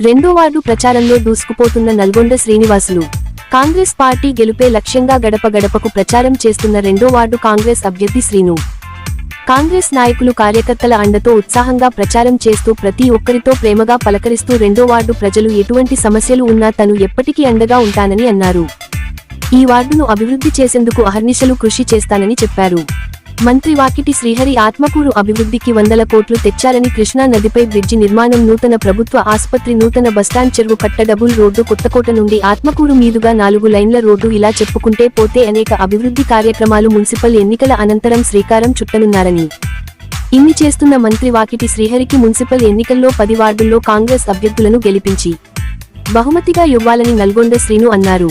రెండో వార్డు ప్రచారంలో దూసుకుపోతున్న నల్గొండ శ్రీనివాసులు. కాంగ్రెస్ పార్టీ గెలుపే లక్ష్యంగా గడప గడపకు ప్రచారం చేస్తున్న రెండో వార్డు కాంగ్రెస్ అభ్యర్థి శ్రీను. కాంగ్రెస్ నాయకులు కార్యకర్తల అండతో ఉత్సాహంగా ప్రచారం చేస్తూ ప్రతి ఒక్కరితో ప్రేమగా పలకరిస్తూ రెండో వార్డు ప్రజలు ఎటువంటి సమస్యలు ఉన్నా తను ఎప్పటికీ అండగా ఉంటానని అన్నారు. ఈ వార్డును అభివృద్ధి చేసేందుకు అహర్నిశలు కృషి చేస్తానని చెప్పారు. మంత్రి వాకిటి శ్రీహరి ఆత్మకూరు అభివృద్ధికి వందల కోట్లు తెచ్చారని కృష్ణా నదిపై బ్రిడ్జి నిర్మాణం నూతన ప్రభుత్వ ఆసుపత్రి నూతన బస్టాండ్ చెరువు కట్ట డబుల్ రోడ్డు కొత్తకోట నుండి ఆత్మకూరు మీదుగా నాలుగు లైన్ల రోడ్డు ఇలా చెప్పుకుంటే పోతే అనేక అభివృద్ధి కార్యక్రమాలు మున్సిపల్ ఎన్నికల అనంతరం శ్రీకారం చుట్టనున్నారని. ఇన్ని చేస్తున్న మంత్రి వాకిటి శ్రీహరికి మున్సిపల్ ఎన్నికల్లో పది వార్డుల్లో కాంగ్రెస్ అభ్యర్థులను గెలిపించి బహుమతిగా ఇవ్వాలని నల్గొండ శ్రీను అన్నారు.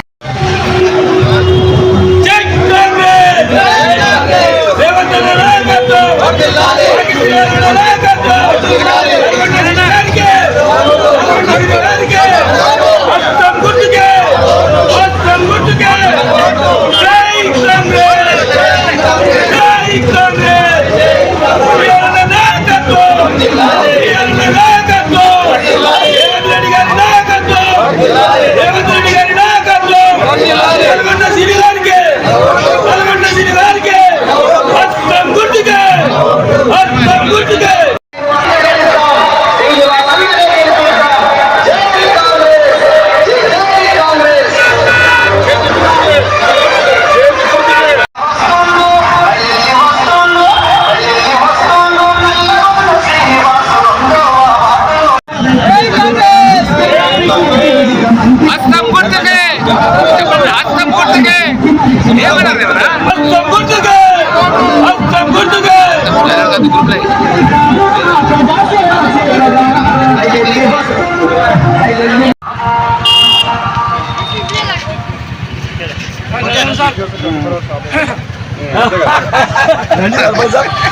రేవంత్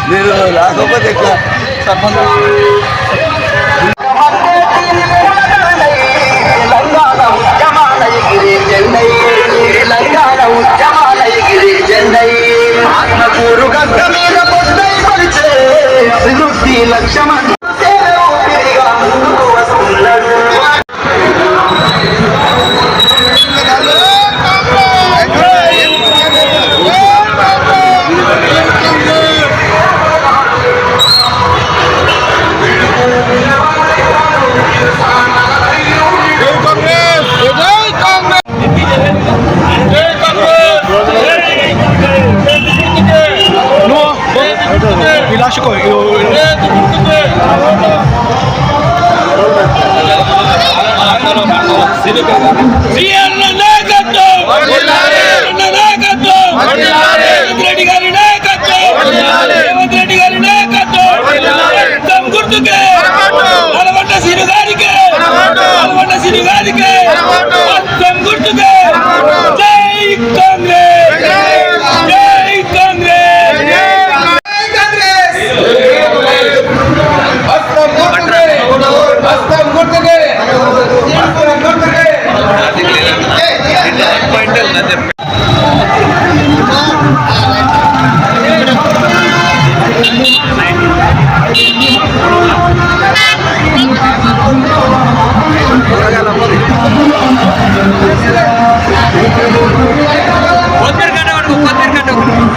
నేను రాకపోతే జెండై ఆత్మకూరు గడ్డ మీద పొద్దై పరిచే అభివృద్ధి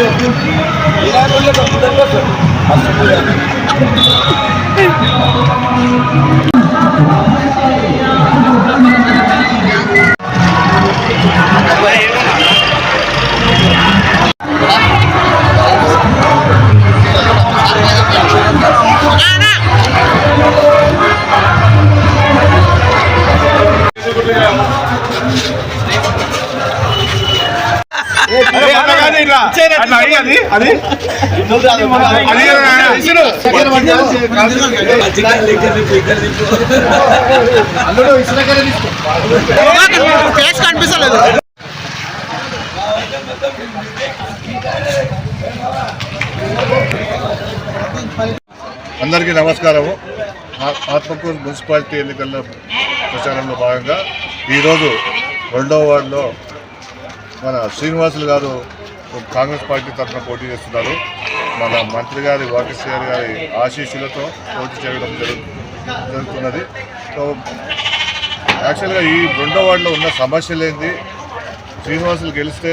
అరే ఇలా అది అది అది ఇసురు. అందరికీ నమస్కారము ఆత్మకూరు మున్సిపాలిటీ ఎన్నికల ప్రచారంలో భాగంగా ఈరోజు రెండవ వార్డులో మన శ్రీనివాసులు గారు కాంగ్రెస్ పార్టీ తరఫున పోటీ చేస్తున్నారు. మన మంత్రి గారి వాకేశ్వర్ గారి ఆశీస్సులతో పోటీ చేయడం జరుగు జరుగుతున్నది. సో యాక్చువల్గా ఈ రెండో వార్డులో ఉన్న సమస్యలు ఏంది? శ్రీనివాసులు గెలిస్తే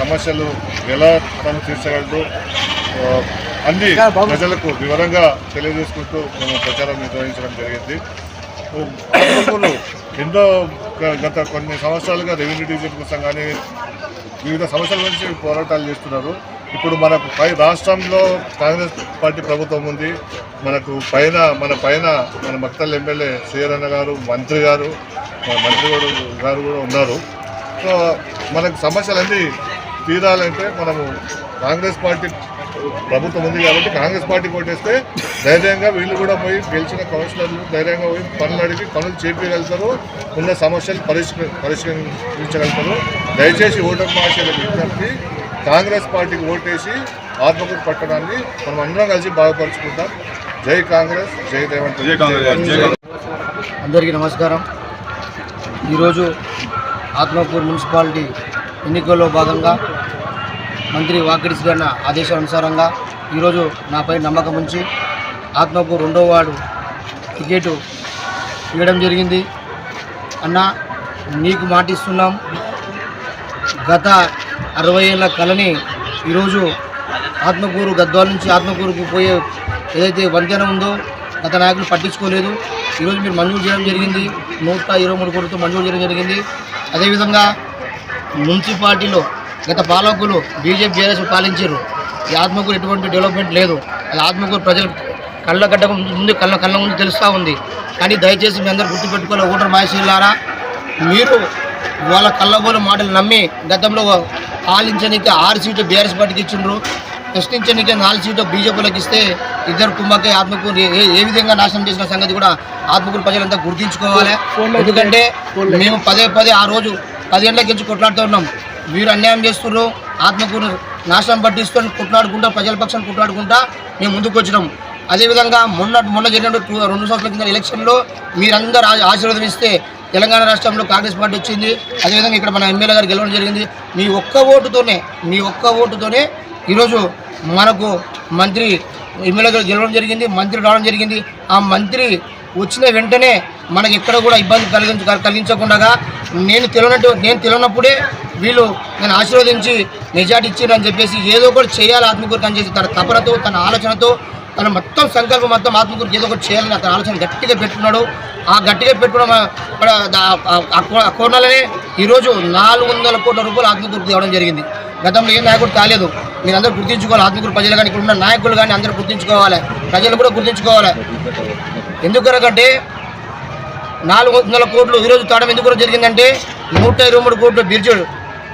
సమస్యలు ఎలా తను తీర్చగలదు అన్ని ప్రజలకు వివరంగా తెలియజేసుకుంటూ మేము ప్రచారం నిర్వహించడం జరిగింది. ఎన్నో గత కొన్ని సంవత్సరాలుగా రెవెన్యూ డివిజన్ కోసం కానీ వివిధ సమస్యల గురించి పోరాటాలు చేస్తున్నారు. ఇప్పుడు మనకు పై రాష్ట్రంలో కాంగ్రెస్ పార్టీ ప్రభుత్వం ఉంది. మనకు పైన మన పైన మన మక్తల్ ఎమ్మెల్యే సీరన్న గారు మంత్రి గారు మన మంత్రి గారు గారు కూడా ఉన్నారు. సో మనకు సమస్యలన్నీ తీరాలంటే మనము కాంగ్రెస్ పార్టీ ప్రభుత్వం ఉంది కాబట్టి కాంగ్రెస్ పార్టీ కొట్టేస్తే ధైర్యంగా వీళ్ళు కూడా పోయి గెలిచిన కౌన్సిలర్లు ధైర్యంగా పోయి పనులు అడిగి పనులు చేపించగలుగుతారు. ఉన్న సమస్యలు పరిష్క పరిష్కరించగలుగుతారు. దయచేసి ఓటర్ మహాశయులకు విజ్ఞప్తి కాంగ్రెస్ పార్టీకి ఓటేసి ఆత్మకూరు పట్టణాన్ని మనం అందరం కలిసి బాగుపరుచుకుంటాం. జై కాంగ్రెస్ జై రేవంత్ రెడ్డి, జై కాంగ్రెస్. అందరికీ నమస్కారం. ఈరోజు ఆత్మకూరు మున్సిపాలిటీ ఎన్నికల్లో భాగంగా మంత్రి వాకిడి శ్రీరన్న ఆదేశానుసారంగా ఈరోజు నాపై నమ్మకం ఉంచి ఆత్మకూరు రెండో వాడు టికెట్ ఇవ్వడం జరిగింది. అన్న నీకు మాటిస్తున్నాం. గత అరవై ఏళ్ళ కళని ఈరోజు ఆత్మకూరు గద్వాల నుంచి ఆత్మకూరుకు పోయే ఏదైతే వంతెన ఉందో గత నాయకులు పట్టించుకోలేదు. ఈరోజు మీరు మంజూరు చేయడం జరిగింది. నూట ఇరవై మూడు కోట్లతో మంజూరు చేయడం జరిగింది. అదేవిధంగా మున్సిపాలిటీలో గత పాలకులు బీజేపీ జేఎస్ పాలించారు. ఈ ఆత్మకూరు ఎటువంటి డెవలప్మెంట్ లేదు. అది ఆత్మకూరు ప్రజలు కళ్ళ గడ్డ ముందు కళ్ళ కళ్ళ ముందు తెలుస్తూ ఉంది. కానీ దయచేసి మీ అందరూ గుర్తుపెట్టుకోవాలి ఓటర్ మహేశ్వరులారా. మీరు వాళ్ళ కళ్ళబోలు మాటలు నమ్మి గతంలో పాలించడానికి ఆరు సీట్లు బీఆర్ఎస్ పార్టీకి ఇచ్చిండ్రు. ప్రశ్నించడానికి నాలుగు సీట్లు బీజేపీలకు ఇస్తే ఇద్దరు కుమ్మకే ఆత్మకూరు ఏ ఏ విధంగా నాశనం చేసిన సంగతి కూడా ఆత్మకూరు ప్రజలంతా గుర్తించుకోవాలి. ఎందుకంటే మేము పదే పదే ఆ రోజు పది గంటల నుంచి కొట్లాడుతూ ఉన్నాం. వీరు అన్యాయం చేస్తున్నారు ఆత్మకూరు నాశనం పట్టిస్తూ కొట్లాడుకుంటా ప్రజల పక్షాన్ని కొట్లాడుకుంటా మేము ముందుకు వచ్చినాం. అదేవిధంగా మొన్న మొన్న జరిగినటువంటి టూ- రెండు సంవత్సరాల కింద ఎలక్షన్లో మీరందరూ ఆశీర్వాదం ఇస్తే తెలంగాణ రాష్ట్రంలో కాంగ్రెస్ పార్టీ వచ్చింది. అదేవిధంగా ఇక్కడ మన ఎమ్మెల్యే గారు గెలవడం జరిగింది. మీ ఒక్క ఓటుతోనే మీ ఒక్క ఓటుతోనే ఈరోజు మనకు మంత్రి ఎమ్మెల్యే గారు గెలవడం జరిగింది మంత్రి రావడం జరిగింది. ఆ మంత్రి వచ్చిన వెంటనే మనకి ఎక్కడ కూడా ఇబ్బంది కలిగించ కలిగించకుండా నేను తెలియనట్టు నేను తెలియనప్పుడే వీళ్ళు నేను ఆశీర్వదించి మెజార్టీ ఇచ్చారు అని చెప్పేసి ఏదో ఒకటి చేయాలి ఆత్మకూరికి అని చెప్పి తన తపనతో తన ఆలోచనతో తన మొత్తం సంకల్పం మొత్తం ఆత్మకూరికి ఏదో ఒకటి చేయాలని అతను ఆలోచన గట్టిగా పెట్టుకున్నాడు ఆ గట్టిగా పెట్టుకోవడం ఆ- కోణాలనే ఈరోజు నాలుగు వందల కోట్ల రూపాయలు ఆత్మకూరికి తేవడం జరిగింది. గతంలో ఏ నాయకుడు కాలేదు. మీరు అందరూ గుర్తించుకోవాలి ఆత్మకూరు ప్రజలు కానీ ఇక్కడ ఉన్న నాయకులు కానీ అందరూ గుర్తించుకోవాలి. ప్రజలు కూడా గుర్తించుకోవాలి. ఎందుకనకంటే నాలుగు వందల కోట్లు ఈరోజు తాడం ఎందుకు జరిగిందంటే నూట ఇరవై మూడు కోట్లు బిర్జుడు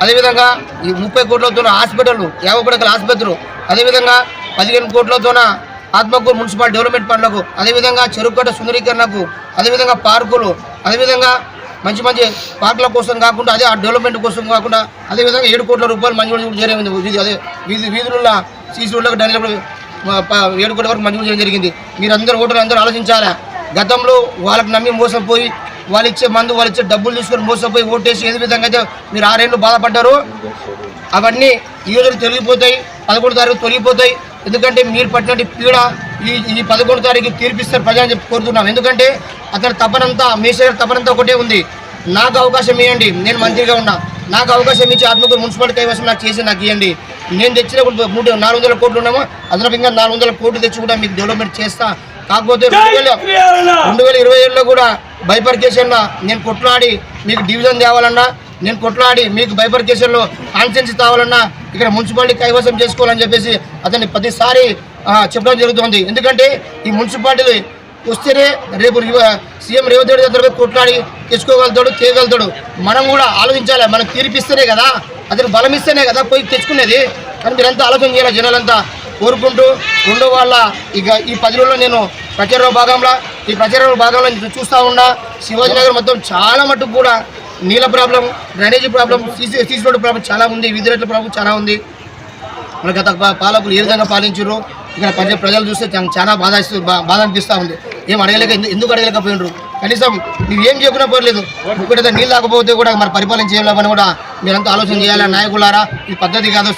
అదేవిధంగా ఈ ముప్పై కోట్లతో హాస్పిటల్ యాభై కోట్ల ఆసుపత్రులు అదేవిధంగా పదిహేను కోట్లతోన ఆత్మకూరు మున్సిపల్ డెవలప్మెంట్ పనులకు అదేవిధంగా చెరుకట్ట సుందరీకరణకు అదేవిధంగా పార్కులు అదేవిధంగా మంచి మంచి పార్కుల కోసం కాకుండా అదే ఆ డెవలప్మెంట్ కోసం కాకుండా అదేవిధంగా ఏడు కోట్ల రూపాయలు మంజూరు జరిగింది. వీధి అదే వీధి వీధులున్న సీసీ రోడ్లకు డైరెక్ట్ ఏడు కోట్ల వరకు మంజూరు చేయడం జరిగింది. మీరందరూ ఓటర్లు అందరూ ఆలోచించాలా? గతంలో వాళ్ళకి నమ్మి మోసపోయి వాళ్ళు ఇచ్చే మందు వాళ్ళు ఇచ్చే డబ్బులు తీసుకొని మోసపోయి ఓటేసి ఏ విధంగా అయితే మీరు ఆరేళ్ళు బాధపడ్డారు అవన్నీ ఈ రోజు తొలగిపోతాయి పదకొండు తారీఖు తొలగిపోతాయి. ఎందుకంటే మీరు పట్టినట్టు పీడ ఈ ఈ పదకొండు తారీఖు తీర్పిస్తారు ప్రజలని చెప్పి కోరుతున్నాం. ఎందుకంటే అతని తపనంతా మేషర్ తపనంతా ఒకటే ఉంది. నాకు అవకాశం ఇవ్వండి నేను మంత్రిగా ఉన్నా. నాకు అవకాశం ఇచ్చి ఆత్మకూరు మున్సిపాలిటీ కైవసం నాకు చేసి నాకు ఇవ్వండి నేను తెచ్చిన మూడు నాలుగు వందల కోట్లు ఉన్నామో. అదనపు ఇంకా నాలుగు వందల కోట్లు తెచ్చి కూడా మీకు డెవలప్మెంట్ చేస్తా. కాకపోతే రెండు వేల రెండు వేల ఇరవై ఏడులో కూడా బైపర్కేషన్లో నేను కొట్లాడి మీకు డివిజన్ తేవాలన్నా నేను కొట్లాడి మీకు బైపర్కేషన్లో కాన్సెన్సీ తేవాలన్నా ఇక్కడ మున్సిపాలిటీ కైవసం చేసుకోవాలని చెప్పేసి అతన్ని ప్రతిసారి చెప్పడం జరుగుతుంది. ఎందుకంటే ఈ మున్సిపాలిటీ వస్తేనే రేపు సీఎం రేవంత్ రెడ్డి దగ్గర కొట్లాడి తెచ్చుకోగలుగుతాడు చేయగలుగుతాడు మనం కూడా ఆలోచించాలి. మనం తీర్పిస్తేనే కదా అతను బలం ఇస్తేనే కదా పోయి తెచ్చుకునేది. కానీ మీరంతా ఆలోచన చేయాలి జనాలంతా. కోరుకుంటూ రెండో వాళ్ళ ఇక ఈ పది రోజుల్లో నేను ప్రచారంలో భాగంలో ఈ ప్రచారంలో భాగంలో చూస్తూ ఉన్నా. శివాజీ నగర్ మొత్తం చాలా మటుకు కూడా నీళ్ళ problem drainage problem CC CC road problem చాలా ఉంది వీధి రేట్ల ప్రాబ్లం చాలా ఉంది. మన గత పాలకులు ఏ విధంగా పాలించారు ఇక్కడ ప్రజ ప్రజలు చూస్తే చాలా బాధ ఇస్తూ- బా- బాధ అనిపిస్తూ ఉంది. ఏం అడగలేక ఎందుకు అడగలేకపోయినారు? కనీసం నువ్వు ఏం చేయకుండా పోలేదు ఒకటైతే నీళ్ళు లేకపోతే కూడా మరి పరిపాలన చేయాలని కూడా మీరంతా ఆలోచన చేయాలి నాయకులారా? ఈ పద్ధతి కాదు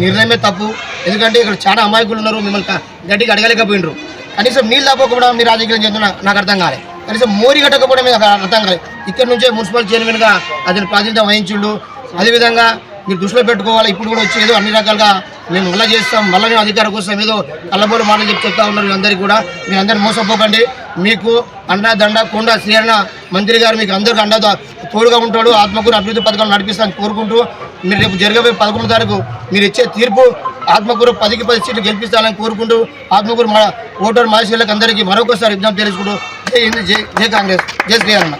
నిర్ణయమే తప్పు. ఎందుకంటే ఇక్కడ చాలా అమాయకులు ఉన్నారు మిమ్మల్ని గట్టిగా అడగలేకపోయినారు. కనీసం నీళ్ళు లేకపోకుండా మీ రాజకీయం చేస్తున్నా నాకు అర్థం కాలేదు కనీసం మోరీ కట్టకపోవడం మీద అర్థం కాదు ఇక్కడ నుంచే మున్సిపల్ చైర్మన్గా అతని ప్రాతినిధ్యం వహించుండు. అదేవిధంగా మీరు దృష్టిలో పెట్టుకోవాలి. ఇప్పుడు కూడా వచ్చి ఏదో అన్ని రకాలుగా మేము మళ్ళీ చేస్తాం. మళ్ళీ మేము అధికారం కోసం ఏదో కళ్ళబోలు మాటలు చెప్పి చెప్తా ఉన్నారు మీరందరికీ కూడా. మీరు అందరూ మోసపోకండి. మీకు అండా దండ కొండ శ్రీరణ మంత్రి గారు మీకు అందరికీ అండా తోడుగా ఉంటాడు. ఆత్మకూరు అభివృద్ధి పథకాలు నడిపిస్తాను కోరుకుంటూ మీరు రేపు జరగబోయే పదకొండు తారీఖు మీరు ఇచ్చే తీర్పు ఆత్మకూరు పదికి పది సీట్లు గెలిపిస్తానని కోరుకుంటూ ఆత్మకూరు మా ఓటర్ మహేశ్వర్లకు అందరికీ మరొకసారి విజ్ఞప్తి తెలుసుకుంటూ జై హింద్ జై జై కాంగ్రెస్ జై శ్రీరణ